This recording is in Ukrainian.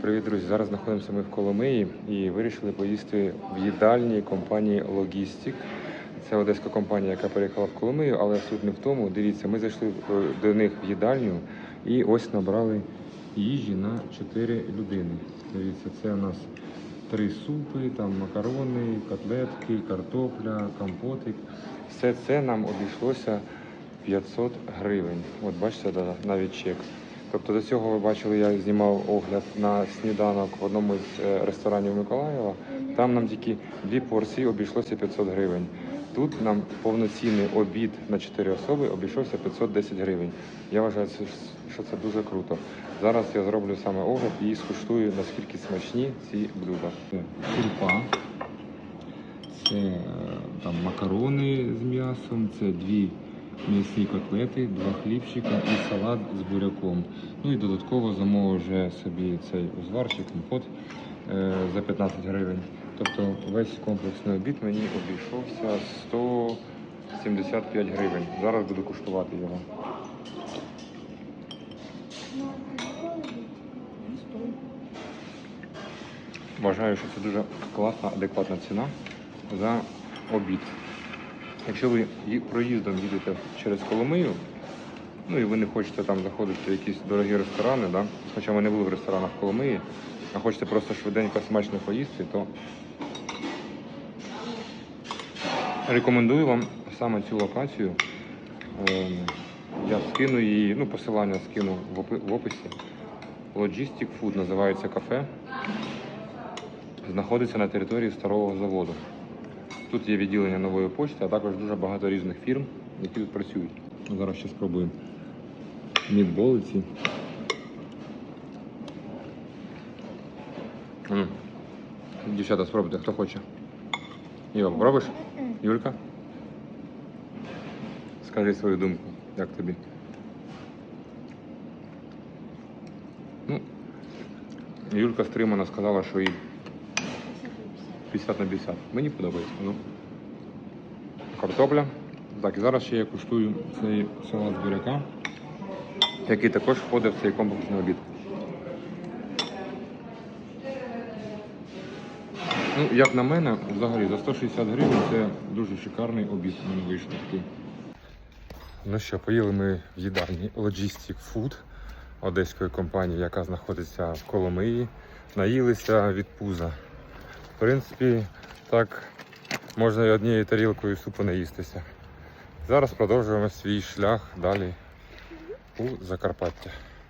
Привіт, друзі! Зараз знаходимося ми в Коломиї і вирішили поїсти в їдальні компанії Logistic. Це одеська компанія, яка переїхала в Коломию, але суть не в тому. Дивіться, ми зайшли е, до них в їдальню і ось набрали їжі на 4 людини. Дивіться, це у нас три супи, там макарони, котлетки, картопля, компотик. Все це нам обійшлося 500 гривень. От бачите, навіть чек. Тобто до цього ви бачили, я знімав огляд на сніданок в одному з е, ресторанів Миколаєва. Там нам тільки дві порції обійшлося 500 гривень. Тут нам повноцінний обід на 4 особи обійшовся 510 гривень. Я вважаю, що це дуже круто. Зараз я зроблю саме огляд і скуштую, наскільки смачні ці блюда. Курпа, це е, там макарони з м'ясом, це дві м'ясні котлети, два хлібчика і салат з буряком. Ну і додатково замовив вже собі цей узварчик, компот е, за 15 гривень. Тобто весь комплексний обід мені обійшовся 175 гривень. Зараз буду куштувати його. Вважаю, що це дуже класна, адекватна ціна за обід. Якщо ви проїздом їдете через Коломию, ну і ви не хочете там заходити в якісь дорогі ресторани, да? хоча ми не були в ресторанах Коломиї, а хочете просто швиденько смачно поїсти, то рекомендую вам саме цю локацію. Ем, Я скину її, ну посилання скину в описі. Logistic Food називається кафе. Знаходиться на території старого заводу. Тут є відділення нової почти, а також дуже багато різних фірм, які тут працюють. Ну, Зараз ще спробуємо мідболи ці. Дівчата, спробуйте, хто хоче. Йо, пробуєш? Юлька? Скажи свою думку, як тобі. Ну, Юлька стримано сказала, що їй 50 на 50. Мені подобається. Ну. Картопля. Так, і зараз ще я куштую цей салат з буряка, який також входить в цей комплексний обід. Ну, як на мене, взагалі за 160 гривень це дуже шикарний обід у мене вийшов такий. Ну що, поїли ми в їдальні Logistic Food одеської компанії, яка знаходиться в Коломиї. Наїлися від пуза. Принципі, так можна і однією тарілкою супу наїстися. Зараз продовжуємо свій шлях далі у Закарпаття.